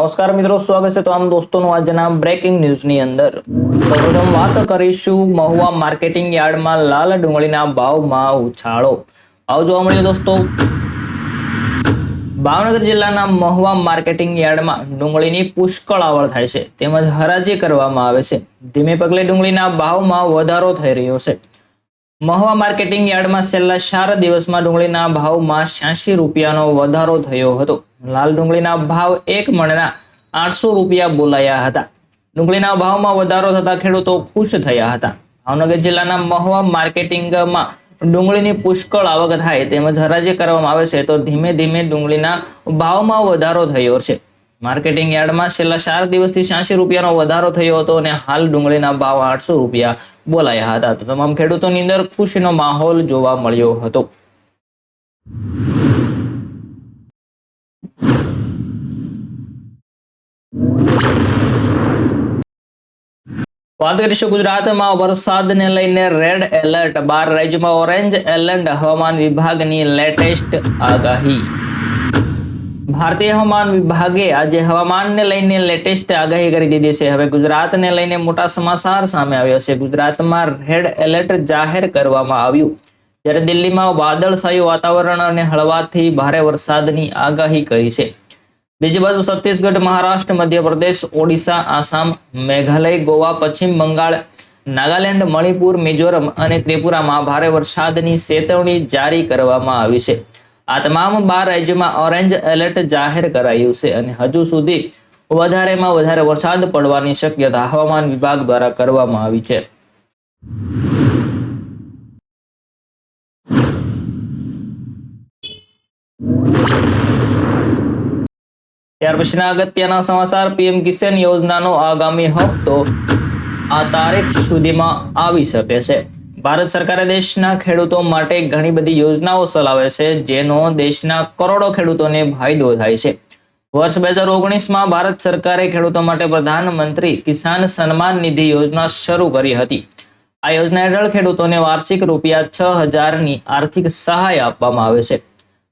નમસ્કાર મિત્રો, સ્વાગત છે તો આમ દોસ્તોનું આજના બ્રેકિંગ ન્યૂઝની અંદર. સૌપ્રથમ વાત કરીશું, મહુવા માર્કેટિંગ યાર્ડમાં લાલ ડુંગળીના ભાવમાં ઉછાળો. ભાવ જોવા મળ્યો દોસ્તો. ભાવનગર જિલ્લાના મહુવા માર્કેટિંગ યાર્ડમાં ડુંગળીની પુષ્કળ આવડ થાય છે. તેમજ હરાજી કરવામાં આવે છે. ધીમે પગલે ડુંગળીના ભાવમાં વધારો થઈ રહ્યો છે. મહુવા માર્કેટિંગ યાર્ડમાં છેલ્લા ચાર દિવસમાં ડુંગળીના ભાવમાં છ્યાસી રૂપિયાનો વધારો થયો હતો. લાલ ડુંગળીના ભાવ એક મણના આઠસો રૂપિયા બોલાયા હતા. ડુંગળીના ભાવમાં વધારો થતા ખેડૂતો ખુશ થયા હતા. ભાવનગર જિલ્લાના મહવા માર્કેટિંગમાં ડુંગળીની પુષ્કળ આવક થાય તેમજ હરાજી કરવામાં આવે છે તો ધીમે ધીમે ડુંગળીના ભાવમાં વધારો થયો છે. માર્કેટિંગ યાર્ડમાં છેલ્લા ચાર દિવસથી છ્યાસી રૂપિયાનો વધારો થયો હતો અને હાલ ડુંગળીના ભાવ આઠસો રૂપિયા બોલાયા હતા. તો તમામ ખેડૂતોની અંદર ખુશીનો માહોલ જોવા મળ્યો હતો. વાત કરીશું ગુજરાતમાં વરસાદને લઈને રેડ એલર્ટ. બાર રાજ્યમાં ઓરેન્જ એલર્ટ. હવામાન વિભાગની લેટેસ્ટ આગાહી. ભારતીય હવામાન વિભાગે આજે હવામાનને લઈને લેટેસ્ટ આગાહી કરી દીધી છે. હવે ગુજરાતને લઈને મોટા સમાચાર સામે આવ્યા છે. ગુજરાતમાં રેડ એલર્ટ જાહેર કરવામાં આવ્યું. જ્યારે દિલ્હીમાં વાદળછાયું વાતાવરણ અને હળવાથી ભારે વરસાદની આગાહી કરી છે. બીજી બાજુ છત્તીસગઢ, મહારાષ્ટ્ર, મધ્યપ્રદેશ, ઓડિશા, આસામ, મેઘાલય, ગોવા, પશ્ચિમ બંગાળ, નાગાલેન્ડ, મણિપુર, મિઝોરમ અને ત્રિપુરામાં ભારે વરસાદની ચેતવણી જારી કરવામાં આવી છે. આ તમામ બાર રાજ્યોમાં ઓરેન્જ એલર્ટ જાહેર કરાયું છે અને હજુ સુધી વધારેમાં વધારે વરસાદ પડવાની શક્યતા હવામાન વિભાગ દ્વારા કરવામાં આવી છે. ત્યાર પછીના અગત્યના સમાચાર, પીએમ કિસાન યોજનાનો આગામી હપ્તો આ તારીખ સુધીમાં આવી શકે છે. ભારત સરકારે દેશના ખેડૂતો માટે ઘણી બધી યોજનાઓ ચલાવે છે, જેનો દેશના કરોડો ખેડૂતોને ફાયદો થાય છે. વર્ષ બે હજાર ઓગણીસમાં ભારત સરકારે ખેડૂતો માટે પ્રધાનમંત્રી કિસાન સન્માન નિધિ યોજના શરૂ કરી હતી. આ યોજના હેઠળ ખેડૂતોને વાર્ષિક રૂપિયા છ હજારની આર્થિક સહાય આપવામાં આવે છે.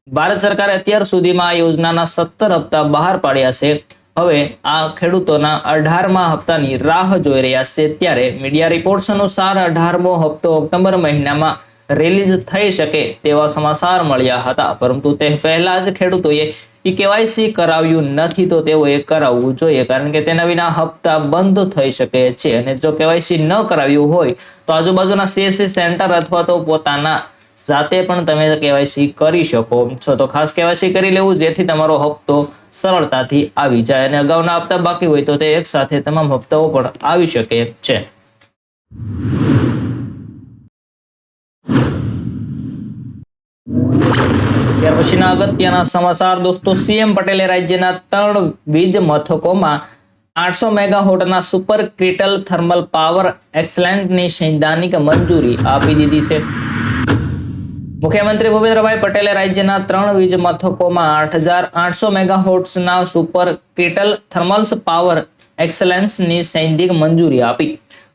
ભારત સરકારે અત્યાર સુધીમાં આ યોજનાના સત્તર હપ્તા બહાર પાડ્યા છે. હવે આ ખેડૂતોના અઢારમા હપ્તાની રાહ જોઈ રહ્યા છે ત્યારે મીડિયા રિપોર્ટ્સ અનુસાર અઢારમો હપ્તો ઓક્ટોબર મહિનામાં રિલીઝ થઈ શકે તેવા સમાચાર મળ્યા હતા. પરંતુ તે પહેલા જ ખેડૂતોએ ઈ કેવાયસી કરાવ્યું નથી તો તેઓએ કરાવવું જોઈએ કારણ કે તેના વિના હપ્તા બંધ થઈ શકે છે અને જો કેવાયસી ન કરાવ્યું હોય તો આજુબાજુના સીએસસી સેન્ટર અથવા તો પોતાના જાતે પણ તમે કેવાયસી કરી શકો. છો તો ખાસ કેવાયસી કરી લેવું જેથી તમારો હપ્તો સરળતાથી આવી જાય અને અગાઉના હપ્તા બાકી હોય તો તે એક સાથે તમામ હપ્તાઓ પણ આવી શકે છે. ત્યાર પછીના અગત્યના સમાચાર. દોસ્તો, સીએમ પટેલે રાજ્યના ત્રણ વીજ મથકોમાં આઠસો મેગાવોટના સુપર ક્રિટલ થર્મલ પાવર એક્સલેન્ટની સૈદ્ધાંતિક મંજૂરી આપી દીધી છે. મુખ્યમંત્રી ભૂપેન્દ્રભાઈ પટેલે રાજ્યના ત્રણ વીજ મથકોમાં આઠ હજાર આઠસો મેગાવોટ્સના સુપર કેટલ થર્મલ્સ પાવર એક્સલેન્સની સૈદ્ધાંતિક મંજૂરી આપી.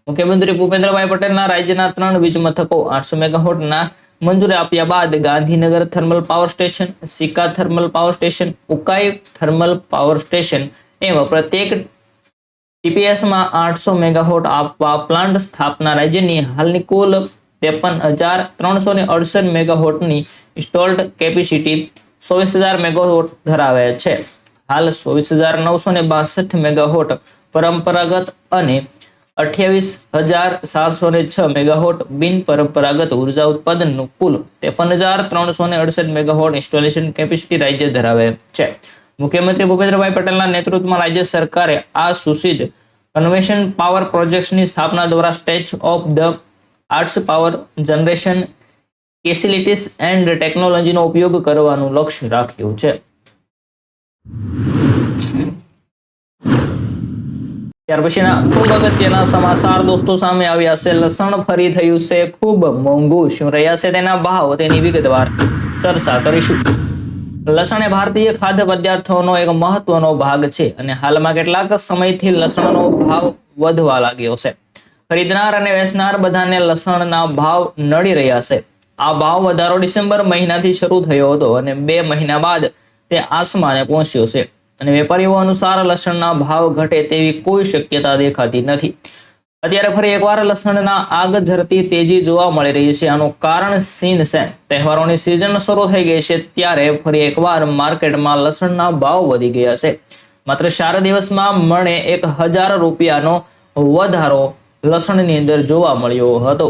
મુખ્યમંત્રી ભૂપેન્દ્રભાઈ પટેલના રાજ્યના ત્રણ વીજ મથકો આઠસો મેગાહોટના મંજૂરી આપ્યા બાદ Gandhinagar thermal power station, Sikka thermal power station, Ukai thermal power station એમ પ્રત્યેક ટીપીએસમાં આઠસો મેગાહોટ આપવા પ્લાન્ટ સ્થાપના રાજ્યની હાલની કુલ ત્રેપન હજાર ત્રણસો ને અડસઠ મેગાવોટની ઇન્સ્ટોલ્ડ કેપેસિટી ચોવીસ હજાર મેગાવોટ ધરાવે છે. હાલ ચોવીસ હજાર નવસો ને બાસઠ મેગાવોટ પરંપરાગત અને અઠ્યાવીસ હજાર સાતસો ને છ મેગાવોટ બિન પરંપરાગત ઊર્જા ઉત્પાદનનું કુલ ત્રેપન હજાર ત્રણસો ને અડસઠ મેગાવોટ ઇન્સ્ટોલેશન કેપેસિટી રાજ્ય ધરાવે છે. મુખ્યમંત્રી ભૂપેન્દ્રભાઈ પટેલના નેતૃત્વમાં રાજ્ય સરકારે આ સુસિદ્ધ કન્વેશન પાવર પ્રોજેક્ટ્સની સ્થાપના દ્વારા state of the arts power generation facilities and ટેકનોલોજીનો ઉપયોગ કરવાનું લક્ષ્ય રાખ્યું છે. ત્યાર પછીના ખૂબ અગત્યના સમાચાર દોસ્તો સામે આવ્યા છે. લસણ ફરી થયું છે. ખૂબ મોંઘું શું રહ્યા છે તેના ભાવ તેની વિગતવાર ચર્ચા કરીશું. લસણ એ ભારતીય ખાદ્ય પદાર્થોનો એક મહત્વનો ભાગ છે અને હાલમાં કેટલાક સમયથી લસણનો ભાવ વધવા લાગ્યો છે. ખરીદનાર અને વેચનાર બધાને લસણના ભાવ નડી રહ્યા છે. આ ભાવ વધારો ડિસેમ્બર મહિનાથી શરૂ થયો હતો અને બે મહિના બાદ તે આસમાને પહોંચ્યો છે. અને વેપારીઓ અનુસાર લસણના ભાવ ઘટે તેવી કોઈ શક્યતા દેખાતી નથી. અત્યારે ફરી એકવાર લસણના આગ ઝરતી તેજી જોવા મળી રહી છે. આનું કારણ સીન છે. તહેવારોની સિઝન શરૂ થઈ ગઈ છે ત્યારે ફરી એકવાર માર્કેટમાં લસણના ભાવ વધી ગયા છે. માત્ર ચાર દિવસમાં મણે એક હજાર રૂપિયાનો વધારો લસણની અંદર જોવા મળ્યો હતો.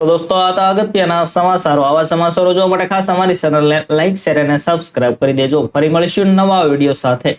તો દોસ્તો, આ હતા અગત્યના સમાચારો. આવા સમાચારો જોવા માટે ખાસ અમારી ચેનલને લાઈક શેર અને સબસ્ક્રાઇબ કરી દેજો. ફરી મળીશું નવા વીડિયો સાથે.